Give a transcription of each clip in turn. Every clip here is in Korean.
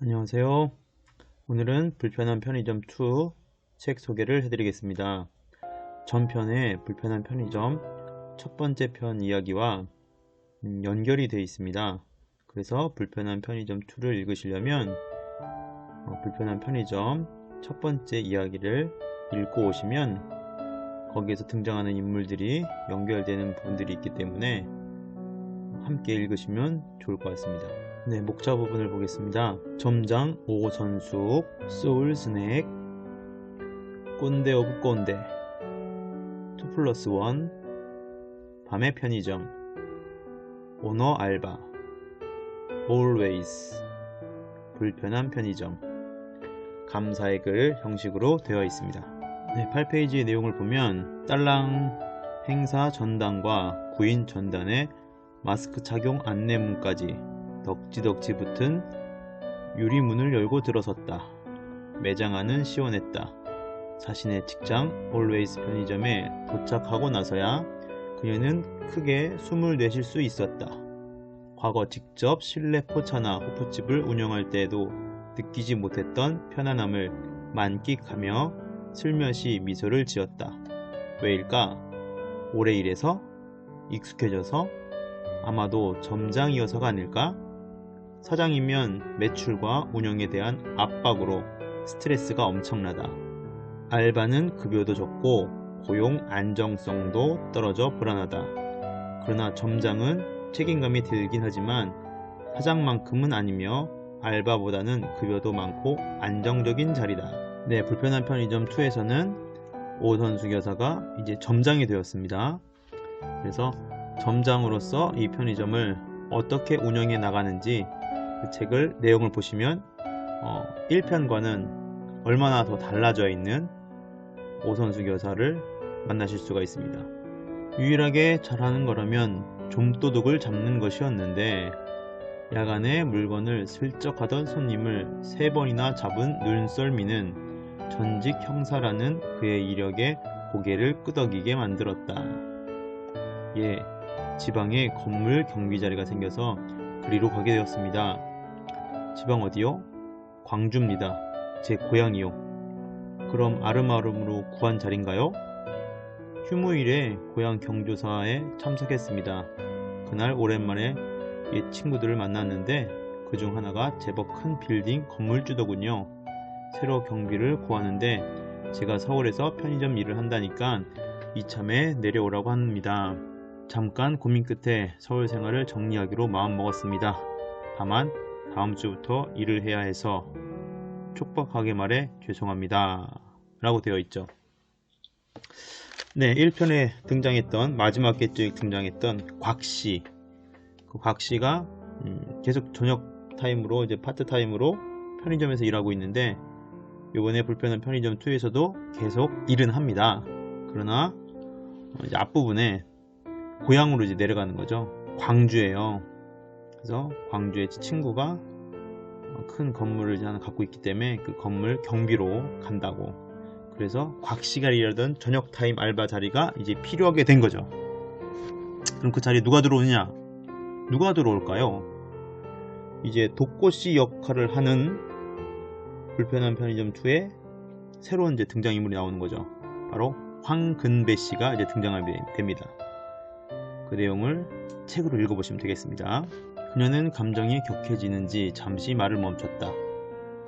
안녕하세요. 오늘은 불편한 편의점 2 책 소개를 해드리겠습니다. 전편의 불편한 편의점 첫 번째 편 이야기와 음, 연결이 되어 있습니다. 그래서 불편한 편의점 2를 읽으시려면 어, 불편한 편의점 첫 번째 이야기를 읽고 오시면 거기에서 등장하는 인물들이 연결되는 부분들이 있기 때문에 함께 읽으시면 좋을 것 같습니다. 네, 목차 부분을 보겠습니다. 점장 오선숙, 소울 스낵, 꼰대 오브 꼰대, 2 플러스 1, 밤의 편의점, 오너 알바, always, 불편한 편의점, 감사의 글 형식으로 되어 있습니다. 네, 8페이지의 내용을 보면 딸랑 행사 전단과 구인 전단에 마스크 착용 안내문까지 덕지덕지 붙은 유리문을 열고 들어섰다. 매장 안은 시원했다. 자신의 직장 올웨이스 편의점에 도착하고 나서야 그녀는 크게 숨을 내쉴 수 있었다. 과거 직접 실내 포차나 호프집을 운영할 때에도 느끼지 못했던 편안함을 만끽하며 슬며시 미소를 지었다. 왜일까? 오래 일해서 익숙해져서 아마도 점장이어서가 아닐까? 사장이면 매출과 운영에 대한 압박으로 스트레스가 엄청나다. 알바는 급여도 적고 고용 안정성도 떨어져 불안하다. 그러나 점장은 책임감이 들긴 하지만 사장만큼은 아니며 알바보다는 급여도 많고 안정적인 자리다. 네, 불편한 편의점 2에서는 오선숙 여사가 이제 점장이 되었습니다. 그래서 점장으로서 이 편의점을 어떻게 운영해 나가는지 그 책을 내용을 보시면 어, 1편과는 얼마나 더 달라져 있는 오선숙 여사를 만나실 수가 있습니다. 유일하게 잘하는 거라면 좀도둑을 잡는 것이었는데 야간에 물건을 슬쩍 하던 손님을 세 번이나 잡은 눈썰미는 전직 형사라는 그의 이력에 고개를 끄덕이게 만들었다. 예, 지방에 건물 경비 자리가 생겨서 그리로 가게 되었습니다. 지방 어디요? 광주입니다. 제 고향이요. 그럼 아름아름으로 구한 자리인가요? 휴무일에 고향 경조사에 참석했습니다. 그날 오랜만에 옛 친구들을 만났는데 그 중 하나가 제법 큰 빌딩 건물주더군요. 새로 경비를 구하는데 제가 서울에서 편의점 일을 한다니까 이참에 내려오라고 합니다. 잠깐 고민 끝에 서울 생활을 정리하기로 마음먹었습니다. 다만 다음 주부터 일을 해야 해서 촉박하게 말해 죄송합니다. 라고 되어 있죠. 네, 1편에 등장했던 마지막 개쪽에 등장했던 곽씨 그 곽씨가 음, 계속 저녁 타임으로 이제 파트 타임으로 편의점에서 일하고 있는데 이번에 불편한 편의점 2에서도 계속 일은 합니다. 그러나 이제 앞부분에 고향으로 이제 내려가는 거죠. 광주예요. 그래서 광주의 친구가 큰 건물을 하나 갖고 있기 때문에 그 건물 경비로 간다고. 그래서 곽씨가 일하던 저녁 타임 알바 자리가 이제 필요하게 된 거죠. 그럼 그 자리에 누가 들어오느냐? 누가 들어올까요? 이제 독고씨 역할을 하는 불편한 편의점 2에 새로운 이제 등장인물이 나오는 거죠. 바로 황근배 씨가 이제 등장하게 됩니다. 그 내용을 책으로 읽어보시면 되겠습니다. 그녀는 감정이 격해지는지 잠시 말을 멈췄다.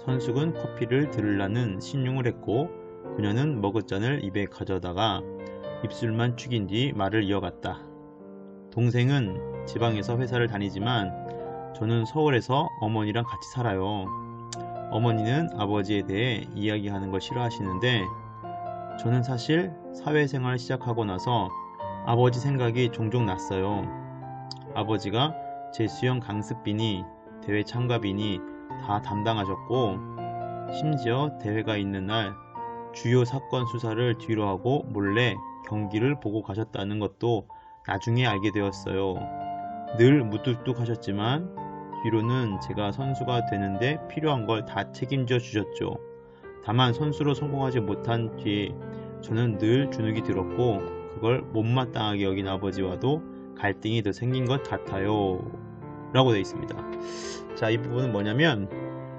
선숙은 커피를 들으라는 신용을 했고 그녀는 머그잔을 입에 가져다가 입술만 축인 뒤 말을 이어갔다. 동생은 지방에서 회사를 다니지만 저는 서울에서 어머니랑 같이 살아요. 어머니는 아버지에 대해 이야기하는 걸 싫어하시는데 저는 사실 사회생활을 시작하고 나서 아버지 생각이 종종 났어요. 아버지가 제 수영 강습비니 대회 참가비니 다 담당하셨고 심지어 대회가 있는 날 주요 사건 수사를 뒤로 하고 몰래 경기를 보고 가셨다는 것도 나중에 알게 되었어요. 늘 무뚝뚝 하셨지만 뒤로는 제가 선수가 되는데 필요한 걸 다 책임져 주셨죠. 다만 선수로 성공하지 못한 뒤에 저는 늘 주눅이 들었고 그걸 못마땅하게 여긴 아버지와도 갈등이 더 생긴 것 같아요. 라고 되어 있습니다. 자, 이 부분은 뭐냐면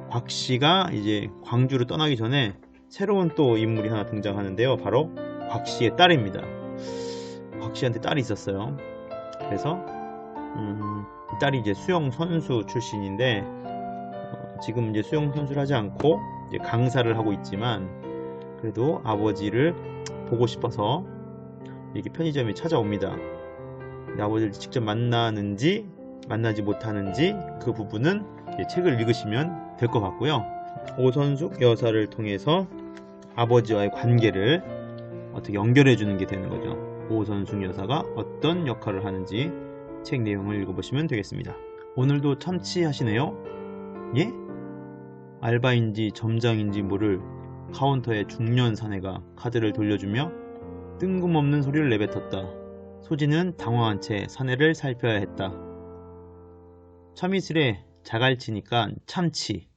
곽 씨가 이제 광주를 떠나기 전에 새로운 또 인물이 하나 등장하는데요. 바로 곽 씨의 딸입니다. 곽 씨한테 딸이 있었어요. 그래서 음, 이 딸이 이제 수영 선수 출신인데 어, 지금 이제 수영 선수를 하지 않고 이제 강사를 하고 있지만 그래도 아버지를 보고 싶어서 이렇게 편의점에 찾아옵니다. 아버지를 직접 만나는지 만나지 못하는지 그 부분은 책을 읽으시면 될 것 같고요. 오선숙 여사를 통해서 아버지와의 관계를 어떻게 연결해 주는 게 되는 거죠. 오선숙 여사가 어떤 역할을 하는지 책 내용을 읽어보시면 되겠습니다. 오늘도 참치하시네요? 예? 알바인지 점장인지 모를 카운터의 중년 사내가 카드를 돌려주며 뜬금없는 소리를 내뱉었다. 소진은 당황한 채 사내를 살펴야 했다. 참이슬에 자갈치니까 참치.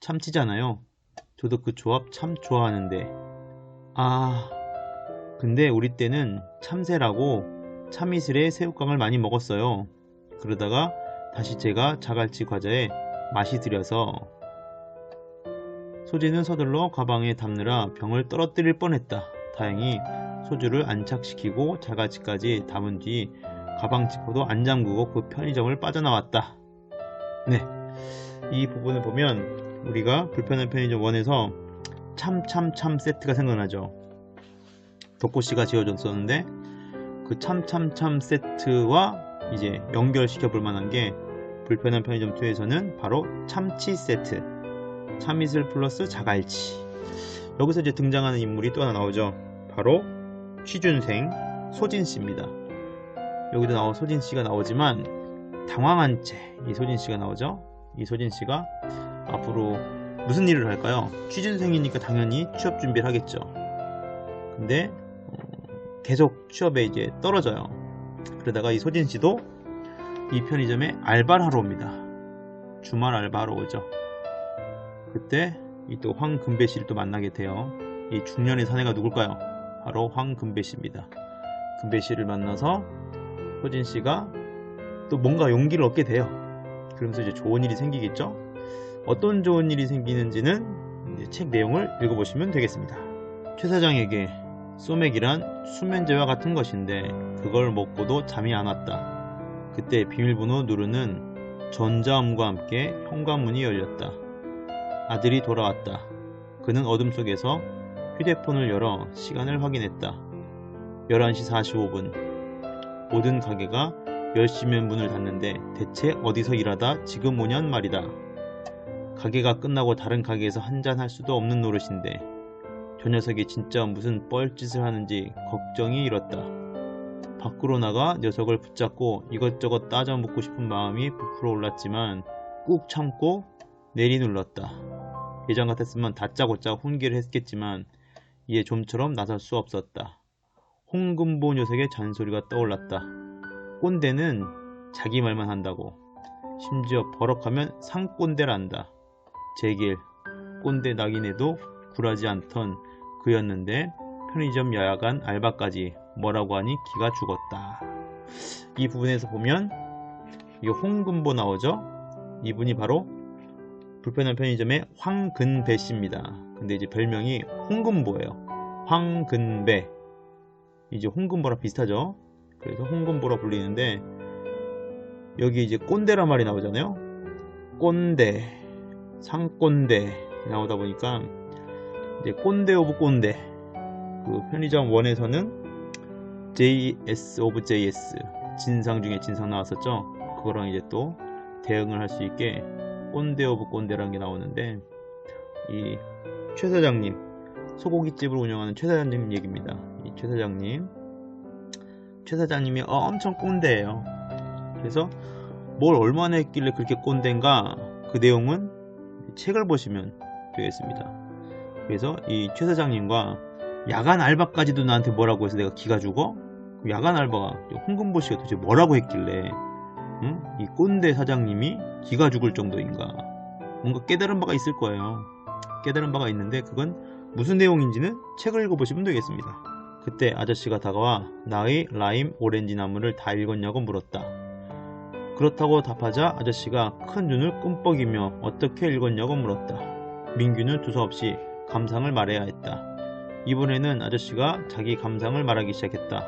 참치잖아요. 저도 그 조합 참 좋아하는데. 아, 근데 우리 때는 참새라고 참이슬에 새우깡을 많이 먹었어요. 그러다가 다시 제가 자갈치 과자에 맛이 들여서 소진은 서둘러 가방에 담느라 병을 떨어뜨릴 뻔했다. 다행히 소주를 안착시키고 자갈치까지 담은 뒤 가방 지퍼도 안 잠그고 그 편의점을 빠져나왔다. 네, 이 부분을 보면 우리가 불편한 편의점 원에서 참참참 세트가 생각나죠. 덕고씨가 지어줬었는데 그 참참참 세트와 이제 연결시켜 볼 만한 게 불편한 편의점 2에서는 바로 참치 세트 참이슬 플러스 자갈치. 여기서 이제 등장하는 인물이 또 하나 나오죠. 바로 취준생 소진씨입니다. 여기도 나오 소진씨가 나오지만 당황한 채 이 소진 씨가 나오죠 이 소진 씨가 앞으로 무슨 일을 할까요 취준생이니까 당연히 취업 준비를 하겠죠 근데 어, 계속 취업에 이제 떨어져요 그러다가 이 소진 씨도 이 편의점에 알바를 하러 옵니다 주말 알바하러 오죠 그때 이 또 황금배 씨를 또 만나게 돼요. 이 중년의 사내가 누굴까요? 바로 황금배 씨입니다. 금배 씨를 만나서 효진 씨가 또 뭔가 용기를 얻게 돼요. 그러면서 이제 좋은 일이 생기겠죠? 어떤 좋은 일이 생기는지는 책 내용을 읽어보시면 되겠습니다. 최 사장에게 소맥이란 수면제와 같은 것인데 그걸 먹고도 잠이 안 왔다. 그때 비밀번호 누르는 전자음과 함께 현관문이 열렸다. 아들이 돌아왔다. 그는 어둠 속에서 휴대폰을 열어 시간을 확인했다. 11시 45분. 모든 가게가 10시면 문을 닫는데 대체 어디서 일하다 지금 오냔 말이다. 가게가 끝나고 다른 가게에서 한잔 할 수도 없는 노릇인데 저 녀석이 진짜 무슨 뻘짓을 하는지 걱정이 일었다. 밖으로 나가 녀석을 붙잡고 이것저것 따져 묻고 싶은 마음이 부풀어 올랐지만 꾹 참고 내리 눌렀다. 예전 같았으면 다짜고짜 훈계를 했겠지만 이에 좀처럼 나설 수 없었다. 홍금보 녀석의 잔소리가 떠올랐다. 꼰대는 자기 말만 한다고. 심지어 버럭하면 상꼰대란다. 제길 꼰대 낙인에도 굴하지 않던 그였는데 편의점 야간 알바까지 뭐라고 하니 기가 죽었다. 이 부분에서 보면 이 홍금보 나오죠? 이분이 바로 불편한 편의점의 황근배 씨입니다. 근데 이제 별명이 홍금보예요. 황근배. 이제 홍금보랑 비슷하죠? 그래서 홍금보라 불리는데 여기 이제 꼰대란 말이 나오잖아요. 꼰대, 상꼰대 나오다 보니까 이제 꼰대 오브 꼰대. 그 편의점 원에서는 JS 오브 JS 진상 중에 진상 나왔었죠. 그거랑 이제 또 대응을 할 수 있게 꼰대 오브 꼰대라는 게 나오는데 이 최 사장님 소고기집을 운영하는 최 사장님 얘기입니다. 이 최 사장님 최 사장님이 엄청 꼰대예요. 그래서 뭘 얼마나 했길래 그렇게 꼰대인가 그 내용은 책을 보시면 되겠습니다. 그래서 이 최 사장님과 야간 알바까지도 나한테 뭐라고 해서 내가 기가 죽어? 야간 알바가 홍금보 씨가 도대체 뭐라고 했길래 응? 이 꼰대 사장님이 기가 죽을 정도인가 뭔가 깨달은 바가 있을 거예요 깨달은 바가 있는데 그건 무슨 내용인지는 책을 읽어보시면 되겠습니다 그때 아저씨가 다가와 나의 라임 오렌지 나무를 다 읽었냐고 물었다 그렇다고 답하자 아저씨가 큰 눈을 끔뻑이며 어떻게 읽었냐고 물었다. 민규는 두서없이 감상을 말해야 했다. 이번에는 아저씨가 자기 감상을 말하기 시작했다.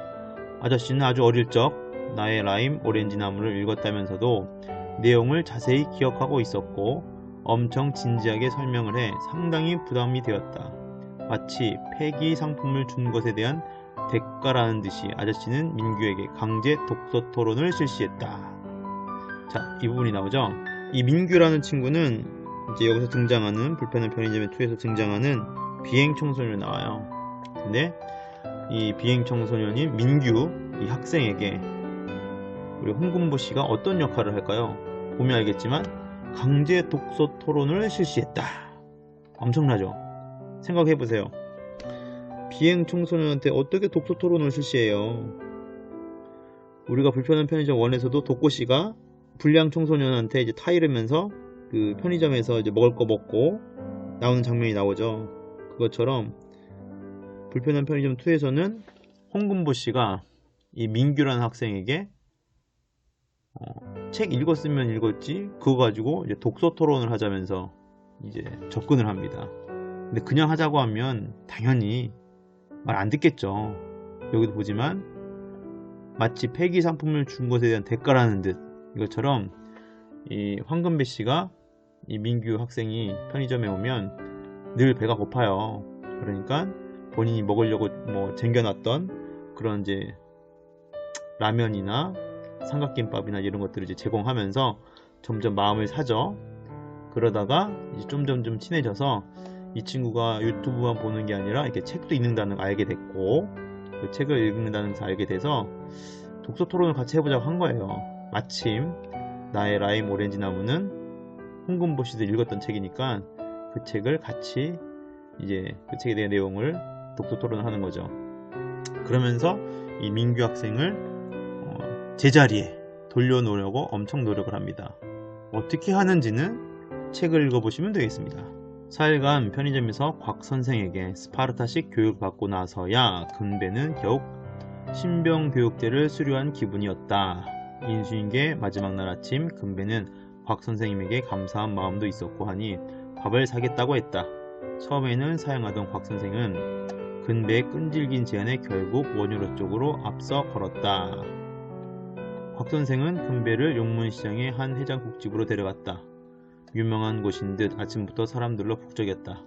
아저씨는 아주 어릴 적 나의 라임 오렌지 나무를 읽었다면서도 내용을 자세히 기억하고 있었고 엄청 진지하게 설명을 해 상당히 부담이 되었다. 마치 폐기 상품을 준 것에 대한 대가라는 듯이 아저씨는 민규에게 강제 독서 토론을 실시했다. 자, 이 부분이 나오죠. 이 민규라는 친구는 이제 여기서 등장하는 불편한 편의점의 2에서 등장하는 비행 청소년 나와요. 근데 이 비행 청소년인 민규 이 학생에게 우리 홍금보 씨가 어떤 역할을 할까요? 보면 알겠지만 강제 독서 토론을 실시했다. 엄청나죠? 생각해 보세요. 비행 청소년한테 어떻게 독서 토론을 실시해요? 우리가 불편한 편의점 원에서도 독고 씨가 불량 청소년한테 이제 타이르면서 그 편의점에서 이제 먹을 거 먹고 나오는 장면이 나오죠. 그것처럼 불편한 편의점 2에서는 홍금보 씨가 이 민규라는 학생에게 어, 책 읽었으면 읽었지 그거 가지고 이제 독서 토론을 하자면서 이제 접근을 합니다. 근데 그냥 하자고 하면 당연히 말 안 듣겠죠. 여기도 보지만 마치 폐기 상품을 준 것에 대한 대가라는 듯 이것처럼 이 황금배 씨가 이 민규 학생이 편의점에 오면 늘 배가 고파요. 그러니까 본인이 먹으려고 뭐 쟁겨놨던 그런 이제 라면이나 삼각김밥이나 이런 것들을 이제 제공하면서 점점 마음을 사죠. 그러다가 이제 점점 좀 친해져서 이 친구가 유튜브만 보는 게 아니라 이렇게 책도 읽는다는 걸 알게 됐고 그 책을 읽는다는 것을 알게 돼서 독서 토론을 같이 해보자고 한 거예요. 마침 나의 라임 오렌지 나무는 홍금보 씨도 읽었던 책이니까 그 책을 같이 이제 그 책에 대한 내용을 독서 토론을 하는 거죠. 그러면서 이 민규 학생을 어, 제자리에 돌려놓으려고 엄청 노력을 합니다. 어떻게 하는지는 책을 읽어보시면 되겠습니다. 4일간 편의점에서 곽 선생에게 스파르타식 교육을 받고 나서야 근배는 겨우 신병 교육제를 수료한 기분이었다. 인수인계 마지막 날 아침 근배는 곽 선생님에게 감사한 마음도 있었고 하니 밥을 사겠다고 했다. 처음에는 사양하던 곽 선생은 근배의 끈질긴 제안에 결국 원유로 쪽으로 앞서 걸었다. 곽 선생은 근배를 용문시장의 한 해장국집으로 데려갔다. 유명한 곳인 듯 아침부터 사람들로 북적였다.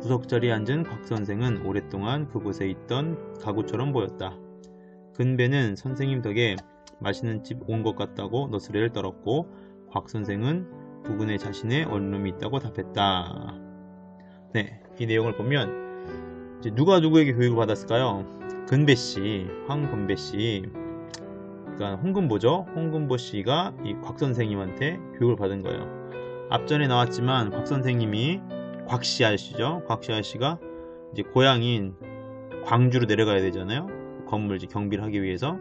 구석자리에 앉은 곽 선생은 오랫동안 그곳에 있던 가구처럼 보였다. 근배는 선생님 덕에 맛있는 집 온 것 같다고 너스레를 떨었고 곽 선생은 부근에 자신의 원룸이 있다고 답했다. 네, 이 내용을 보면 누가 누구에게 교육을 받았을까요? 근배 씨, 황근배 씨, 그러니까 홍금보죠. 홍금보 씨가 이 곽 선생님한테 교육을 받은 거예요. 앞전에 나왔지만 곽 선생님이 곽씨 아저씨죠. 곽씨 아저씨가 이제 고향인 광주로 내려가야 되잖아요. 건물 이제 경비를 하기 위해서.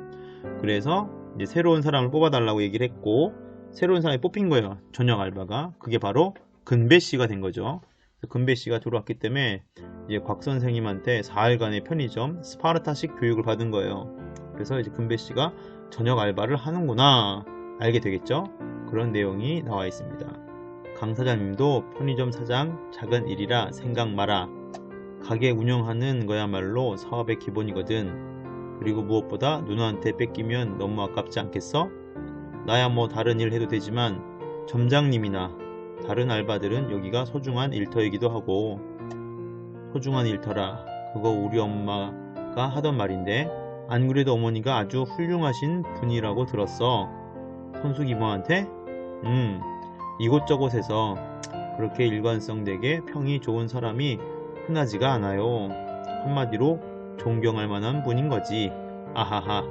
그래서 이제 새로운 사람을 뽑아달라고 얘기를 했고 새로운 사람이 뽑힌 거예요. 저녁 알바가. 그게 바로 근배 씨가 된 거죠. 근배 씨가 들어왔기 때문에 이제 곽 선생님한테 4일간의 편의점 스파르타식 교육을 받은 거예요. 그래서 이제 근배 씨가 저녁 알바를 하는구나 알게 되겠죠. 그런 내용이 나와 있습니다. 강 사장님도 편의점 사장 작은 일이라 생각 마라. 가게 운영하는 거야말로 사업의 기본이거든. 그리고 무엇보다 누나한테 뺏기면 너무 아깝지 않겠어? 나야 뭐 다른 일 해도 되지만 점장님이나 다른 알바들은 여기가 소중한 일터이기도 하고 소중한 일터라 그거 우리 엄마가 하던 말인데 안 그래도 어머니가 아주 훌륭하신 분이라고 들었어 선수 기모한테? 음 이곳저곳에서 그렇게 일관성 되게 평이 좋은 사람이 흔하지가 않아요. 한마디로 존경할 만한 분인 거지. 아하하.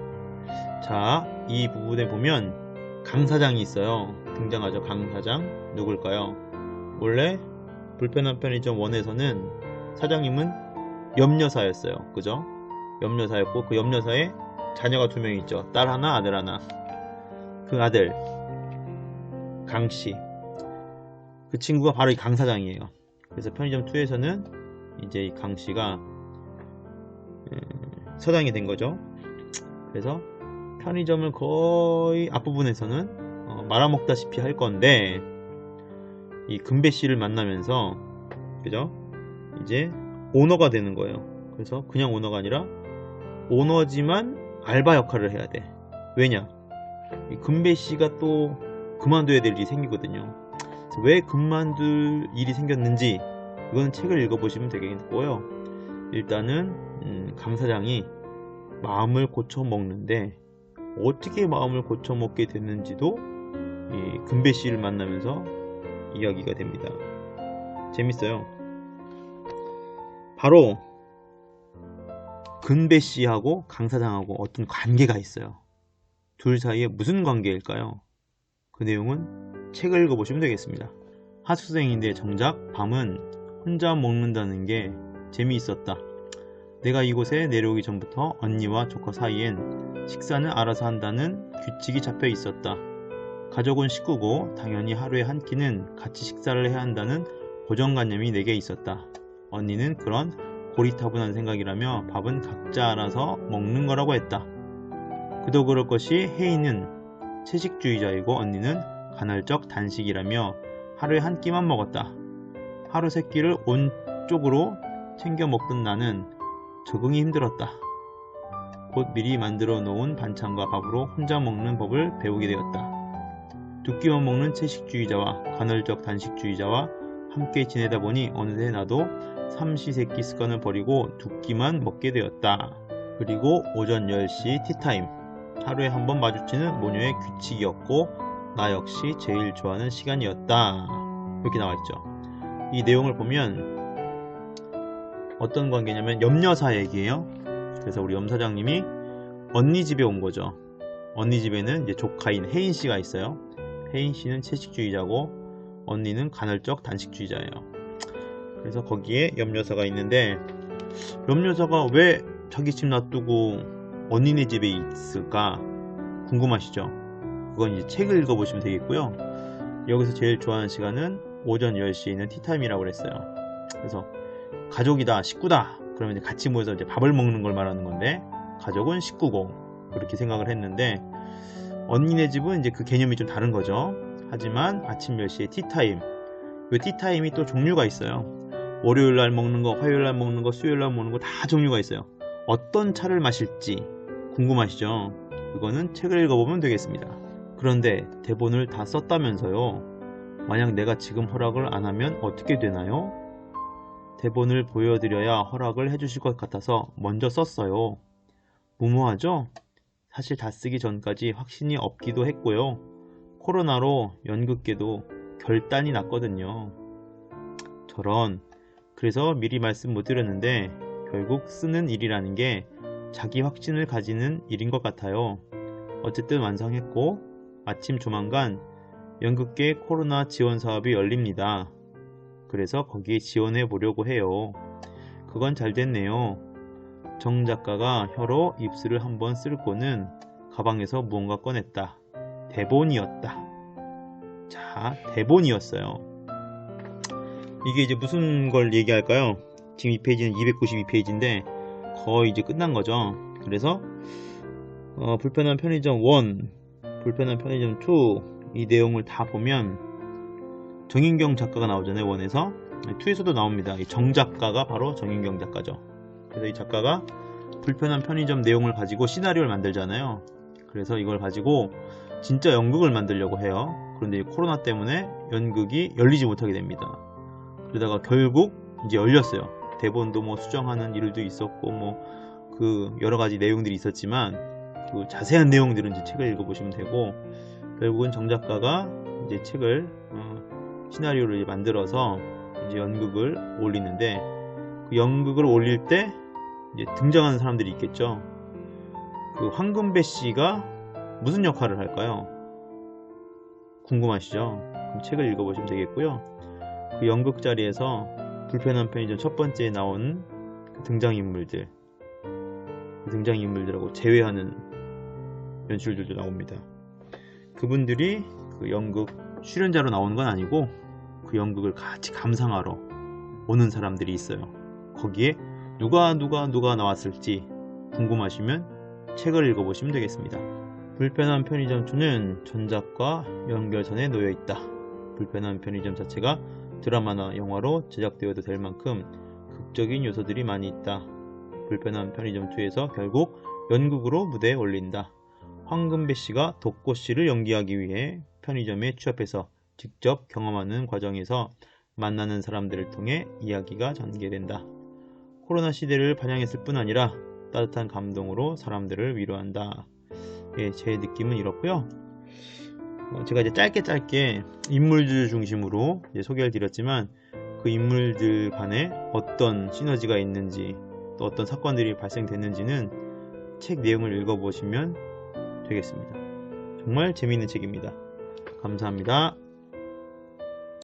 자, 이 부분에 보면 강 사장이 있어요. 등장하죠. 강 사장. 누굴까요? 원래 불편한 편의점 원에서는 사장님은 염려사였어요. 그죠? 염려사였고 그 염려사에 자녀가 두 명 있죠. 딸 하나, 아들 하나. 그 아들 강씨 그 친구가 바로 이 강 사장이에요. 그래서 편의점 2에서는 이제 이 강 씨가 사장이 된 거죠. 그래서 편의점을 거의 앞부분에서는 어, 말아먹다시피 할 건데 이 금배 씨를 만나면서 그죠? 이제 오너가 되는 거예요. 그래서 그냥 오너가 아니라 오너지만 알바 역할을 해야 돼. 왜냐? 이 금배 씨가 또 그만둬야 될 일이 생기거든요. 왜 그만둘 일이 생겼는지 이거는 책을 읽어보시면 되겠고요. 일단은 음, 강 사장이 마음을 고쳐 먹는데 어떻게 마음을 고쳐 먹게 됐는지도 이 금배 씨를 만나면서 이야기가 됩니다. 재밌어요. 바로 근배 씨하고 강 사장하고 어떤 관계가 있어요. 둘 사이에 무슨 관계일까요? 그 내용은 책을 읽어보시면 되겠습니다. 하수생인데 정작 밤은 혼자 먹는다는 게 재미있었다. 내가 이곳에 내려오기 전부터 언니와 조카 사이엔 식사는 알아서 한다는 규칙이 잡혀 있었다. 가족은 식구고 당연히 하루에 한 끼는 같이 식사를 해야 한다는 고정관념이 내게 있었다. 언니는 그런 고리타분한 생각이라며 밥은 각자 알아서 먹는 거라고 했다. 그도 그럴 것이 혜인은 채식주의자이고 언니는 간헐적 단식이라며 하루에 한 끼만 먹었다. 하루 세 끼를 온 쪽으로 챙겨 먹던 나는 적응이 힘들었다. 곧 미리 만들어 놓은 반찬과 밥으로 혼자 먹는 법을 배우게 되었다. 두 끼만 먹는 채식주의자와 간헐적 단식주의자와 함께 지내다 보니 어느새 나도 삼시세끼 습관을 버리고 두 끼만 먹게 되었다. 그리고 오전 10시 티타임. 하루에 한 번 마주치는 모녀의 규칙이었고 나 역시 제일 좋아하는 시간이었다. 이렇게 나와 있죠. 이 내용을 보면 어떤 관계냐면 염려사 얘기예요. 그래서 우리 염 사장님이 언니 집에 온 거죠. 언니 집에는 이제 조카인 혜인 씨가 있어요. 혜인 씨는 채식주의자고 언니는 간헐적 단식주의자예요. 그래서 거기에 염려사가 있는데 염려사가 왜 자기 집 놔두고 언니네 집에 있을까 궁금하시죠? 그건 이제 책을 읽어보시면 되겠고요. 여기서 제일 좋아하는 시간은 오전 10시에 있는 티타임이라고 그랬어요. 그래서 가족이다, 식구다. 그러면 이제 같이 모여서 이제 밥을 먹는 걸 말하는 건데 가족은 식구고 그렇게 생각을 했는데 언니네 집은 이제 그 개념이 좀 다른 거죠. 하지만 아침 10시에 티타임. 이 티타임이 또 종류가 있어요. 월요일 날 먹는 거, 화요일 날 먹는 거, 수요일 날 먹는 거 다 종류가 있어요. 어떤 차를 마실지 궁금하시죠? 그거는 책을 읽어보면 되겠습니다. 그런데 대본을 다 썼다면서요. 만약 내가 지금 허락을 안 하면 어떻게 되나요? 대본을 보여드려야 허락을 해주실 것 같아서 먼저 썼어요. 무모하죠? 사실 다 쓰기 전까지 확신이 없기도 했고요. 코로나로 연극계도 결단이 났거든요. 저런 그래서 미리 말씀 못 드렸는데 결국 쓰는 일이라는 게 자기 확신을 가지는 일인 것 같아요. 어쨌든 완성했고 마침 조만간 연극계 코로나 지원 사업이 열립니다. 그래서 거기에 지원해 보려고 해요. 그건 잘 됐네요. 정 작가가 혀로 입술을 한번 쓸고는 가방에서 무언가 꺼냈다. 대본이었다. 자, 대본이었어요. 이게 이제 무슨 걸 얘기할까요? 지금 이 페이지는 292페이지인데 거의 이제 끝난 거죠. 그래서 어, 불편한 편의점 1, 불편한 편의점 2 이 내용을 다 보면 정인경 작가가 나오잖아요. 원에서 2에서도 나옵니다. 이정 작가가 바로 정인경 작가죠. 그래서 이 작가가 불편한 편의점 내용을 가지고 시나리오를 만들잖아요. 그래서 이걸 가지고 진짜 연극을 만들려고 해요. 그런데 코로나 때문에 연극이 열리지 못하게 됩니다. 그러다가 결국 이제 열렸어요. 대본도 뭐 수정하는 일도 있었고 뭐 그 여러 가지 내용들이 있었지만 그 자세한 내용들은 이제 책을 읽어보시면 되고 결국은 정 작가가 이제 책을 어, 시나리오를 만들어서 이제 연극을 올리는데 그 연극을 올릴 때 이제 등장하는 사람들이 있겠죠. 그 황금배 씨가 무슨 역할을 할까요? 궁금하시죠? 그럼 책을 읽어보시면 되겠고요. 그 연극 자리에서 불편한 편의점 첫 번째에 나온 그 등장인물들, 그 등장인물들하고 제외하는 연출들도 나옵니다. 그분들이 그 연극 출연자로 나오는 건 아니고 그 연극을 같이 감상하러 오는 사람들이 있어요. 거기에 누가 누가 누가 나왔을지 궁금하시면 책을 읽어보시면 되겠습니다. 불편한 편의점 2는 전작과 연결선에 놓여 있다. 불편한 편의점 자체가 드라마나 영화로 제작되어도 될 만큼 극적인 요소들이 많이 있다. 불편한 편의점 2에서 결국 연극으로 무대에 올린다. 황금배 씨가 독고 씨를 연기하기 위해 편의점에 취업해서 직접 경험하는 과정에서 만나는 사람들을 통해 이야기가 전개된다. 코로나 시대를 반영했을 뿐 아니라 따뜻한 감동으로 사람들을 위로한다. 예, 제 느낌은 이렇고요. 어, 제가 이제 짧게 짧게 인물들 중심으로 소개를 드렸지만 그 인물들 간에 어떤 시너지가 있는지 또 어떤 사건들이 발생됐는지는 책 내용을 읽어보시면 되겠습니다. 정말 재미있는 책입니다. 감사합니다.